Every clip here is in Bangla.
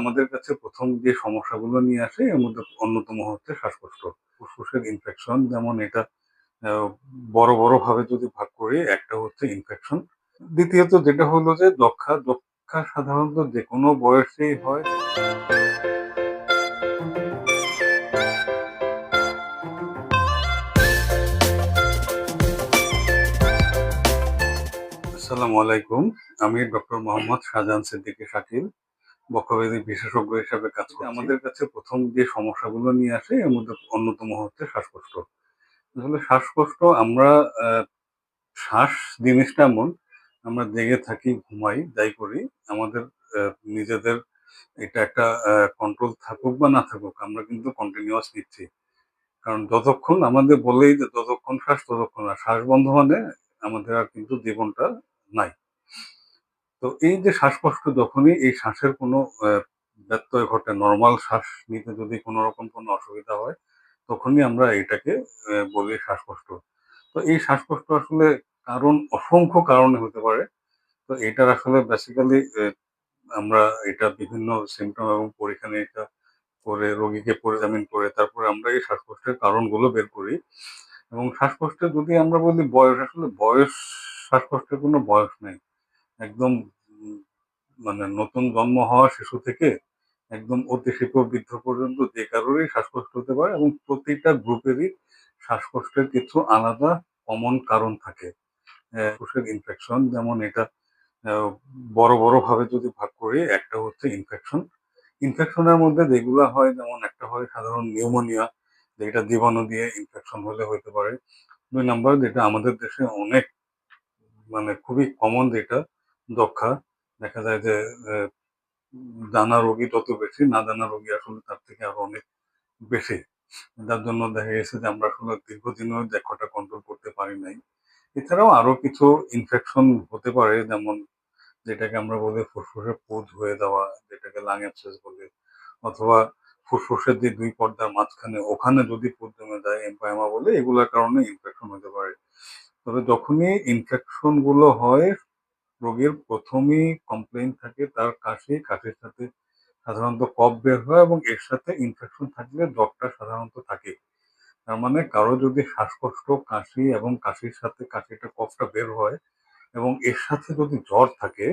আমাদের কাছে প্রথম যে সমস্যাগুলো নিয়ে আসে, এর মধ্যে অন্যতম হচ্ছে শ্বাসকষ্ট। ফুসফুসের ইনফেকশন যেমন এটা বড় বড় ভাবে যদি ভাগ করি, একটা হচ্ছে ইনফেকশন দ্বিতীয়ত যেটা হলো যে যক্ষা যক্ষা সাধারণত যে কোনো বয়সেই হয়। আসসালামু আলাইকুম। আমি ডক্টর মোহাম্মদ শাহজাহান সিদ্দিকী শাকিল। বক্ষব্যাধি বিশেষজ্ঞ হিসাবে কাজ করি আমাদের কাছে প্রথম যে সমস্যাগুলো নিয়ে আসে এর মধ্যে অন্যতম হচ্ছে শ্বাসকষ্ট। আসলে শ্বাসকষ্ট আমরা শ্বাস জিনিসটা এমন আমরা জেগে থাকি ঘুমাই যাই করি আমাদের নিজেদের এটা একটা কন্ট্রোল থাকুক বা না থাকুক আমরা কিন্তু কন্টিনিউয়াস নিচ্ছি। কারণ যতক্ষণ আমাদের বলেই যে যতক্ষণ শ্বাস ততক্ষণ আর শ্বাস বন্ধ মানে আমাদের আর কিন্তু জীবনটা নাই। তো এই যে শ্বাসকষ্ট যখনই এই শ্বাসের কোনো ব্যত্যয় ঘটে নর্মাল শ্বাস নিতে যদি কোনো রকম কোনো অসুবিধা হয়, তখনই আমরা এটাকে বলি শ্বাসকষ্ট। তো এই শ্বাসকষ্ট আসলে কারণ, অসংখ্য কারণে হতে পারে। তো এটার আসলে বেসিক্যালি আমরা এটা বিভিন্ন সিমটম এবং পরীক্ষা নিরীক্ষা করে, রোগীকে পরিজামিন করে, তারপরে আমরা এই শ্বাসকষ্টের কারণগুলো বের করি। এবং শ্বাসকষ্টে যদি আমরা বলি বয়স, আসলে বয়স, শ্বাসকষ্টের কোনো বয়স নেই। একদম মানে নতুন জন্ম হওয়া শিশু থেকে একদম অতি শিশু বৃদ্ধ পর্যন্ত যে কারোরই শ্বাসকষ্ট হতে পারে এবং প্রতিটা গ্রুপেরই শ্বাসকষ্টের কিছু আলাদা কমন কারণ থাকে। ফুসফুসের ইনফেকশন যেমন এটা বড় বড় ভাবে যদি ভাগ করি, একটা হচ্ছে ইনফেকশন ইনফেকশনের মধ্যে যেগুলো হয়, যেমন একটা হয় সাধারণ নিউমোনিয়া যেটা জীবাণু দিয়ে ইনফেকশন হলে হতে পারে। দুই নাম্বার যেটা আমাদের দেশে অনেক মানে খুবই কমন যেটা যক্ষা দেখা যায় যে জানা রোগী তত বেশি, না জানা রোগী আসলে তার থেকে আরও অনেক বেশি। যার জন্য দেখা গেছে যে, আমরা আসলে দীর্ঘদিনও যক্ষাটা কন্ট্রোল করতে পারি নাই। এছাড়াও আরও কিছু ইনফেকশন হতে পারে, যেমন যেটাকে আমরা বলি ফুসফুসে পুজ হয়ে যাওয়া, যেটাকে লাং অ্যাবসেস বলে। অথবা ফুসফুসের যে দুই পর্দার মাঝখানে, ওখানে যদি পুজ জমে যায় এম্পায়ামা বলে, এগুলোর কারণে ইনফেকশন হতে পারে। তবে যখনই ইনফেকশনগুলো হয় রোগীর প্রথমেই কমপ্লেন থাকে, তার কাশি কাশির সাথে সাধারণত কফ বের হয় এবং এর সাথে ইনফেকশন থাকলে জ্বরটা সাধারণত থাকে। তার মানে কারও যদি শ্বাসকষ্ট, কাশি এবং কাশির সাথে কাশিটা কফটা বের হয় এবং এর সাথে যদি জ্বর থাকে,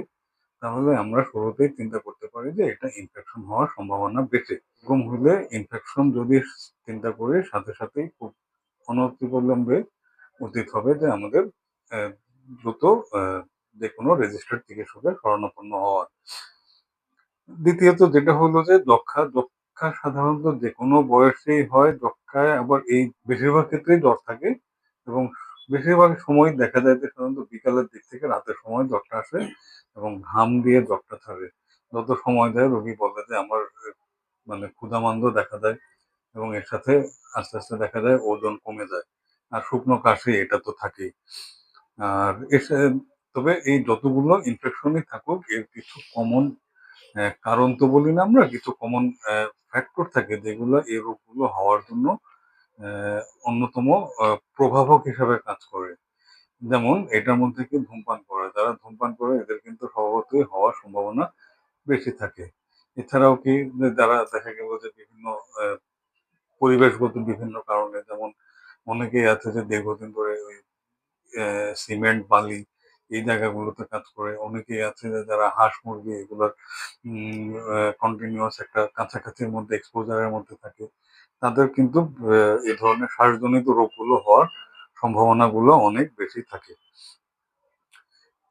তাহলে আমরা শুরুতেই চিন্তা করতে পারি যে এটা ইনফেকশন হওয়ার সম্ভাবনা বেশি। এরকম হলে ইনফেকশন যদি চিন্তা করি, সাথে সাথেই খুব অনতিবিলম্বে উচিত হবে যে আমাদের দ্রুত যে কোনো রেজিস্টার্ড চিকিৎসকের শরণাপন্ন হওয়া দ্বিতীয়ত যেটা হলো যে যক্ষা যক্ষা সাধারণত যে কোনো বয়সেই হয়, যক্ষায় আবার এই বেশিরভাগ ক্ষেত্রেই জ্বর থাকে এবং বেশিরভাগ সময় দেখা যায় যে সাধারণত বিকালের দিক থেকে রাতের সময় জ্বরটা আসে এবং ঘাম দিয়ে জ্বরটা ছাড়ে যত সময় যায় রোগী বলে যে আমার মানে ক্ষুধামান্দ দেখা যায় এবং এর সাথে আস্তে আস্তে দেখা যায় ওজন কমে যায়। আর শুকনো কাশি এটা তো থাকেই। আর এসে তবে এই যতগুলো ইনফেকশনই থাকুক, এর কিছু কমন কারণ তো বলি না আমরা, কিছু কমন ফ্যাক্টর থাকে যেগুলো এই রোগগুলো হওয়ার জন্য অন্যতম প্রভাবক হিসাবে কাজ করে। যেমন এটার মধ্যে কি ধূমপান করে, যারা ধূমপান করে এদের কিন্তু স্বভাবতই হওয়ার সম্ভাবনা বেশি থাকে। এছাড়াও কি যারা দেখা গেল যে বিভিন্ন পরিবেশগত বিভিন্ন কারণে, যেমন অনেকেই আছে যে দীর্ঘদিন ধরে ওই সিমেন্ট, বালি এই জায়গাগুলোতে কাজ করে। অনেকেই আছে যারা হাঁস মুরগি এগুলোর কন্টিনিউয়াস একটা কাছাকাছির মধ্যে এক্সপোজারের মধ্যে থাকে। তাদের কিন্তু এই ধরনের শ্বাসজনিত রোগগুলো হওয়ার সম্ভাবনাগুলো অনেক বেশি থাকে।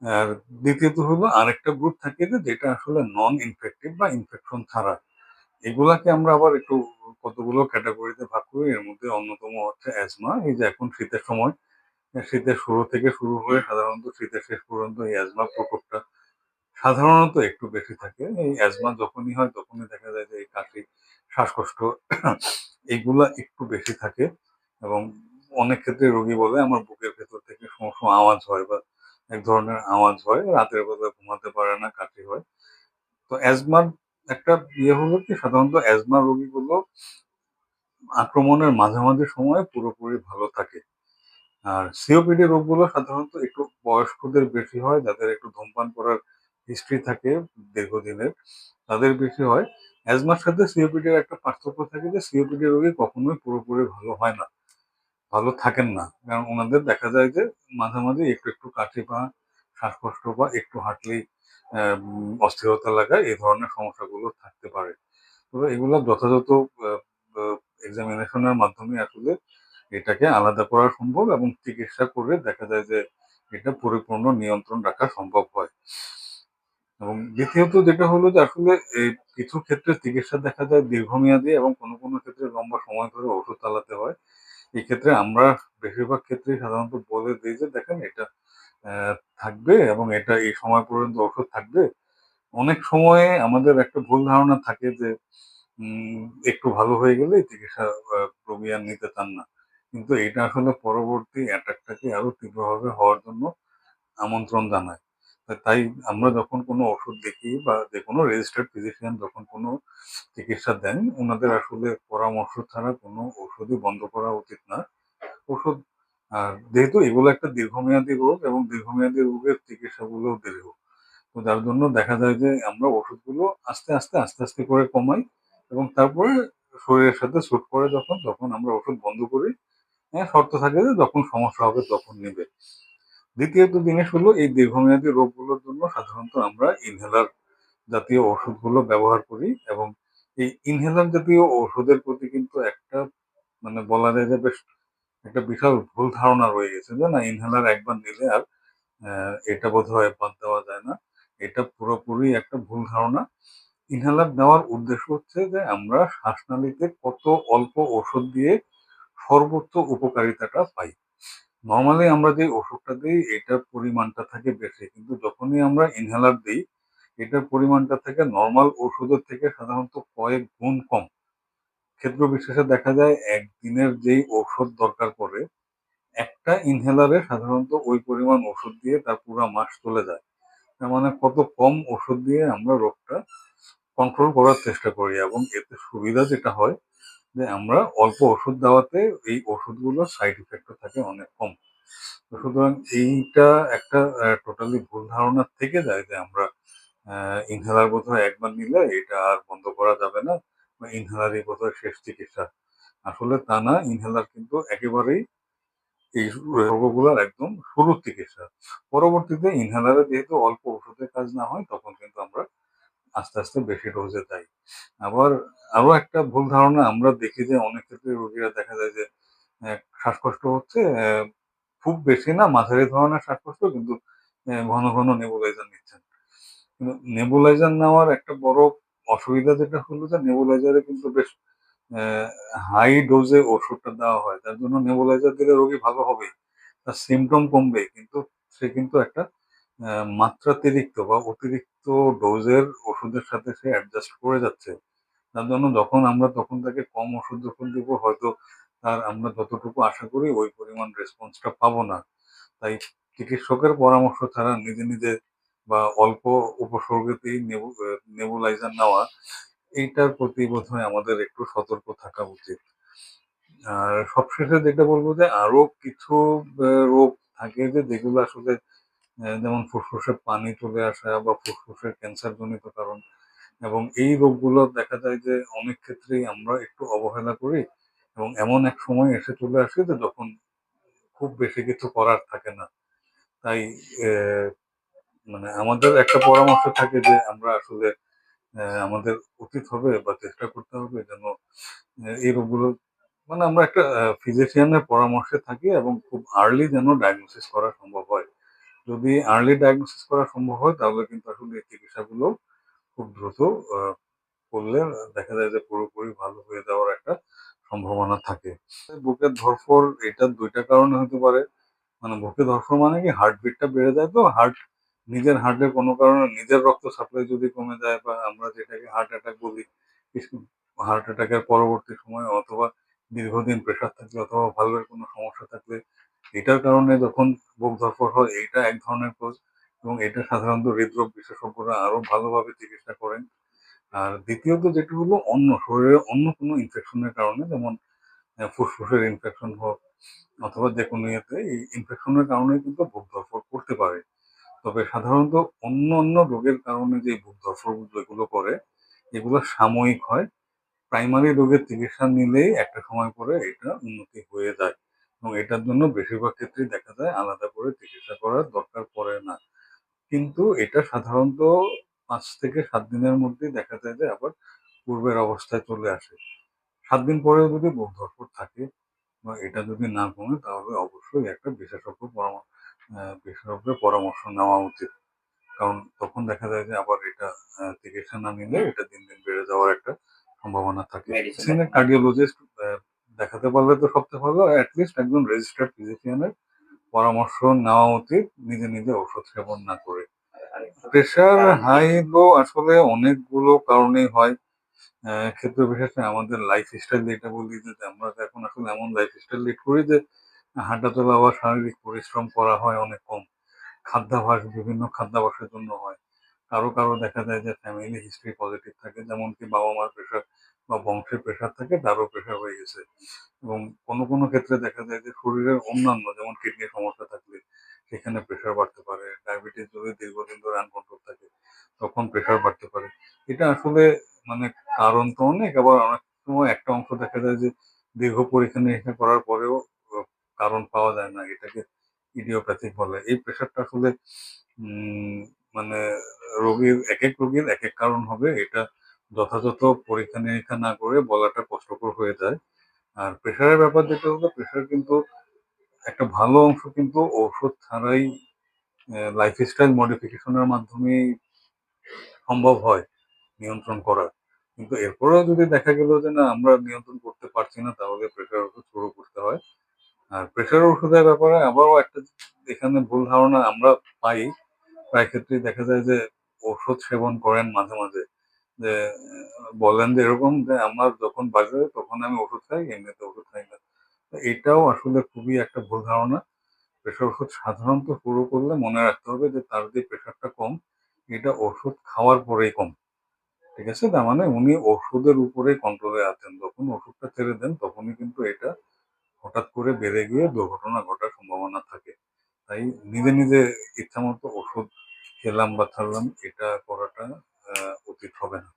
আর দ্বিতীয়ত হলো আরেকটা গ্রুপ থাকে যে যেটা আসলে নন ইনফেক্টিভ বা ইনফেকশন ছাড়া। এগুলাকে আমরা আবার একটু কতগুলো ক্যাটাগরিতে ভাগ করি, এর মধ্যে অন্যতম হচ্ছে অ্যাজমা এই যে এখন শীতের সময় শীতের শুরু থেকে শুরু হয়ে সাধারণত শীতের শেষ পর্যন্ত এই অ্যাজমা প্রকোপটা সাধারণত একটু বেশি থাকে। এই অ্যাজমা যখনই হয় তখনই দেখা যায় যে এই কাশি, শ্বাসকষ্ট এইগুলা একটু বেশি থাকে এবং অনেক ক্ষেত্রে রোগী বলে আমার বুকের ভেতর থেকে সমস্ত আওয়াজ হয় বা এক ধরনের আওয়াজ হয়, রাতের বেলা ঘুমাতে পারে না, কাশি হয়। তো অ্যাজমার একটা ইয়ে হলো কি, সাধারণত অ্যাজমা রোগীগুলো আক্রমণের মাঝামাঝি সময়ে পুরোপুরি ভালো থাকে। আর সিওপিডি রোগগুলো সাধারণত একটু বয়স্কদের বেশি হয়, যাদের একটু ধূমপান করার হিস্ট্রি থাকে দীর্ঘদিনের, তাদের বেশি হয়। অ্যাজমার সাথে সিওপিডির একটা পার্থক্য থাকে যে সিওপিডি রোগী কখনোই পুরোপুরি ভালো হয় না, ভালো থাকেন না। কারণ ওনাদের দেখা যায় যে মাঝে মাঝে একটু একটু কাশি পা শ্বাসকষ্ট বা একটু হাঁটলেই অস্থিরতা লাগা এই ধরনের সমস্যাগুলো থাকতে পারে। তো এগুলো যথাযথ এক্সামিনেশনের মাধ্যমে আসলে এটাকে আলাদা করা সম্ভব এবং চিকিৎসা করে দেখা যায় যে এটা পরিপূর্ণ নিয়ন্ত্রণ রাখা সম্ভব হয়। এবং দ্বিতীয়ত যেটা হলো যে আসলে কিছু ক্ষেত্রে চিকিৎসা দেখা যায় দীর্ঘমেয়াদী এবং কোনো কোনো ক্ষেত্রে লম্বা সময় ধরে ওষুধ চালাতে হয়। এই ক্ষেত্রে আমরা বেশিরভাগ ক্ষেত্রেই সাধারণত বলে দিই যে দেখেন এটা থাকবে এবং এটা এই সময় পর্যন্ত ওষুধ থাকবে। অনেক সময়ে আমাদের একটা ভুল ধারণা থাকে যে একটু ভালো হয়ে গেলে চিকিৎসা রোগী নিতে চান না। কিন্তু এটা আসলে পরবর্তী অ্যাটাকটাকে আরও তীব্রভাবে হওয়ার জন্য আমন্ত্রণ জানায়। তাই আমরা যখন কোনো ওষুধ দেখি বা যে কোনো রেজিস্টার্ড ফিজিশিয়ান যখন কোনো চিকিৎসা দেন, ওনাদের আসলে পরামর্শ ছাড়া কোনো ওষুধই বন্ধ করা উচিত না। ওষুধ যেহেতু এগুলো একটা দীর্ঘমেয়াদী রোগ এবং দীর্ঘমেয়াদী রোগের চিকিৎসাগুলো দীর্ঘ তো যার জন্য দেখা যায় যে আমরা ওষুধগুলো আস্তে আস্তে আস্তে আস্তে করে কমাই এবং তারপরে শরীরের সাথে স্যুট করে যখন, তখন আমরা ওষুধ বন্ধ করি। শর্ত থাকে যে যখন সমস্যা হবে তখন নেবে। দ্বিতীয়ত জিনিস হলো এই দীর্ঘমেয়াদী রোগগুলোর জন্য সাধারণত আমরা ইনহেলার জাতীয় ওষুধগুলো ব্যবহার করি এবং এই ইনহেলার জাতীয় ওষুধের প্রতি কিন্তু একটা মানে বলা যায় যে বেশ একটা বিশাল ভুল ধারণা রয়ে গেছে যে না ইনহেলার একবার নিলে আর এটা বোধহয় বাদ দেওয়া যায় না। এটা পুরোপুরি একটা ভুল ধারণা। ইনহেলার দেওয়ার উদ্দেশ্য হচ্ছে যে আমরা শ্বাসনালীতে কত অল্প ওষুধ দিয়ে সর্বোচ্চ উপকারিতাটা পাই। নর্মালি আমরা যে ওষুধটা দিই, এটার পরিমাণটা থাকে বেশি। কিন্তু যখনই আমরা ইনহেলার দিই, এটার পরিমাণটা থেকে নর্মাল ওষুধের থেকে সাধারণত কয়েক গুণ কম। ক্ষেত্র বিশেষে দেখা যায়, একদিনের যেই ঔষধ দরকার পড়ে, একটা ইনহেলারে সাধারণত ওই পরিমাণ ওষুধ দিয়ে তার পুরো মাস চলে যায়। তার মানে কত কম ওষুধ দিয়ে আমরা রোগটা কন্ট্রোল করার চেষ্টা করি এবং এতে সুবিধা যেটা হয় যে আমরা অল্প ওষুধ দেওয়াতে এই ওষুধগুলোর সাইড ইফেক্টও থাকে অনেক কম। সুতরাং এইটা একটা টোটালি ভুল ধারণা থেকে যায় যে আমরা ইনহেলার বোধহয় একবার নিলে এটা আর বন্ধ করা যাবে না, বা ইনহেলারই বোধহয় শেষ চিকিৎসা। আসলে তা না ইনহেলার কিন্তু একেবারেই এই রোগগুলোর একদম শুরুর চিকিৎসা। পরবর্তীতে ইনহেলারে যেহেতু অল্প ওষুধের কাজ না হয়, তখন কিন্তু আমরা আস্তে আস্তে বেশি ডোজে যাই আবার আরও একটা ভুল ধারণা, আমরা দেখি যে অনেক ক্ষেত্রে রোগীরা দেখা যায় যে শ্বাসকষ্ট হচ্ছে খুব বেশি না, মাঝারি ধরনের শ্বাসকষ্ট, কিন্তু ঘন ঘন নেবুলাইজার নিচ্ছেন। কিন্তু নেবুলাইজার নেওয়ার একটা বড় অসুবিধা যেটা হলো যে নেবুলাইজারে কিন্তু বেশ হাই ডোজে ওষুধটা দেওয়া হয়। তার জন্য নেবুলাইজার দিলে রোগী ভালো হবে, তার সিমটম কমবে, কিন্তু সে কিন্তু একটা মাত্রাতিরিক্ত বা অতিরিক্ত ডোজের ওষুধের সাথে সে অ্যাডজাস্ট করে যাচ্ছে। তার জন্য যখন আমরা তখন তাকে কম ওষুধ যখন দিব, হয়তো তার আমরা যতটুকু আশা করি ওই পরিমাণ রেসপন্সটা পাবো না। তাই চিকিৎসকের পরামর্শ ছাড়া নিজে নিজে বা অল্প উপসর্গতেই নেবু, নেবুলাইজার নেওয়া, এইটার প্রতি বোধহয় আমাদের একটু সতর্ক থাকা উচিত। আর সবশেষে যেটা বলব যে আরও কিছু রোগ থাকে যে যেগুলো আসলে যেমন ফুসফুসে পানি চলে আসা বা ফুসফুসের ক্যান্সার জনিত কারণ। এবং এই রোগগুলো দেখা যায় যে অনেক ক্ষেত্রেই আমরা একটু অবহেলা করি এবং এমন এক সময় এসে চলে আসে যে যখন খুব বেশি কিছু করার থাকে না। তাই মানে আমাদের একটা পরামর্শ থাকে যে আমরা আসলে আমাদের উচিত হবে বা চেষ্টা করতে হবে যেন এই রোগগুলো মানে আমরা একটা ফিজিশিয়ানের পরামর্শে থাকি এবং খুব আর্লি যেন ডায়াগনোসিস করা সম্ভব যদি আর্লি ডায়াগনোসিস করা সম্ভব হয়, তাহলে কিন্তু আসলে এই চিকিৎসাগুলো খুব দ্রুত করলে দেখা যায় যে পুরোপুরি ভালো হয়ে যাওয়ার একটা সম্ভাবনা থাকে। বুকের ধরফর এটা দুইটা কারণে হতে পারে। মানে বুকে ধরফর মানে কি? হার্টবিটটা বেড়ে যায় তো হার্ট নিজের হার্টের কোনো কারণে নিজের রক্ত সাপ্লাই যদি কমে যায় বা আমরা যেটাকে হার্ট অ্যাটাক বলি হার্ট অ্যাটাকের পরবর্তী সময়ে অথবা দীর্ঘদিন প্রেশার থাকলে অথবা ভালভের কোনো সমস্যা থাকলে এটার কারণে যখন বুক ধরফর হয়, এটা এক ধরনের কোজ এবং এটা সাধারণত হৃদরোগ বিশেষজ্ঞরা আরও ভালোভাবে চিকিৎসা করেন। আর দ্বিতীয়ত যেটি হলো, অন্য শরীরে অন্য কোনো ইনফেকশনের কারণে, যেমন ফুসফুসের ইনফেকশন হোক অথবা যে কোনো ইয়েতে, এই ইনফেকশনের কারণে কিন্তু বুক ধরফর করতে পারে। তবে সাধারণত অন্য অন্য রোগের কারণে যে বুক ধরফর যেগুলো করে, এগুলো সাময়িক হয়। প্রাইমারি রোগের চিকিৎসা নিলেই একটা সময় পরে এটা উন্নতি হয়ে যায়। এবং এটার জন্য বেশিরভাগ ক্ষেত্রেই দেখা যায় আলাদা করে চিকিৎসা করার দরকার পড়ে না। কিন্তু এটা সাধারণত পাঁচ থেকে সাত দিনের মধ্যেই দেখা যায় যে আবার পূর্বের অবস্থায় চলে আসে। সাত দিন পরেও যদি ধরফর থাকে বা এটা যদি না কমে তাহলে অবশ্যই একটা বিশেষজ্ঞ পরামর্শ বিশেষজ্ঞের পরামর্শ নেওয়া উচিত। কারণ তখন দেখা যায় যে আবার এটা চিকিৎসা না নিলে এটা দিন দিন বেড়ে যাওয়ার একটা সম্ভাবনা থাকে. কার্ডিওলজিস্ট দেখাতে পারলে তো সবচেয়ে ভালো। অ্যাটলিস্ট একজন রেজিস্টার্ড ফিজিশিয়ানের পরামর্শ নেওয়া উচিত, নিজে নিজে ওষুধ সেবন না করে। প্রেশার হাই লো আসলে অনেকগুলো কারণেই হয়। ক্ষেত্র বিশেষে আমাদের লাইফ স্টাইল যেটা বলি যে, আমরা এখন আসলে এমন লাইফ স্টাইল লিড করি যে, হাঁটা চলা বা শারীরিক পরিশ্রম করা হয় অনেক কম। খাদ্যাভাস, বিভিন্ন খাদ্যাভাসের জন্য হয়। কারও কারও দেখা যায় যে ফ্যামিলি হিস্ট্রি পজিটিভ থাকে যেমন কি বাবা মার প্রেশার বা বংশের প্রেশার থাকে, তারও প্রেশার হয়ে গেছে। এবং কোনো কোনো ক্ষেত্রে দেখা যায় যে শরীরের অন্যান্য যেমন কিডনির সমস্যা থাকলে সেখানে প্রেশার বাড়তে পারে ডায়াবেটিস যদি দীর্ঘদিন ধরে আনকন্ট্রোল থাকে, তখন প্রেশার বাড়তে পারে। এটা আসলে মানে কারণ তো অনেক, আবার অনেক সময় একটা অংশ দেখা যায় যে দীর্ঘ পরীক্ষা নিরীক্ষা করার পরেও কারণ পাওয়া যায় না, এটাকে ইডিওপ্যাথিক বলে। এই প্রেশারটা আসলে মানে রোগীর এক এক রোগীর এক এক কারণ হবে, এটা যথাযথ পরীক্ষা নিরীক্ষা না করে বলাটা কষ্টকর হয়ে যায়। আর প্রেশারের ব্যাপার যেটা হলো প্রেশার কিন্তু একটা ভালো অংশ কিন্তু ঔষধ ছাড়াই লাইফস্টাইল মডিফিকেশনের মাধ্যমেই সম্ভব হয় নিয়ন্ত্রণ করা কিন্তু এরপরেও যদি দেখা গেল যে না, আমরা নিয়ন্ত্রণ করতে পারছি না, তাহলে প্রেশার ওষুধ শুরু করতে হয়। আর প্রেশার ওষুধের ব্যাপারে আবারও একটা এখানে ভুল ধারণা আমরা পাই। প্রায় ক্ষেত্রেই দেখা যায় যে ওষুধ সেবন করেন মাঝে মাঝে। বলেন যে এরকম যে আমার যখন বাজারে তখন আমি ওষুধ খাই, এমনিতে ওষুধ খাই না। এটাও আসলে খুবই একটা ভুল ধারণা। প্রেশার ওষুধ সাধারণত শুরু করলে মনে রাখতে হবে যে তার যে প্রেশারটা কম, এটা ওষুধ খাওয়ার পরেই কম। ঠিক আছে? তার মানে উনি ওষুধের উপরেই কন্ট্রোলে আছেন। যখন ওষুধটা ছেড়ে দেন, তখনই কিন্তু এটা হঠাৎ করে বেড়ে গিয়ে দুর্ঘটনা ঘটার সম্ভাবনা থাকে। তাই নিজে নিজে ইচ্ছা মতো ওষুধ খেলাম বা ছাড়লাম, এটা করাটা অতীত হবে না।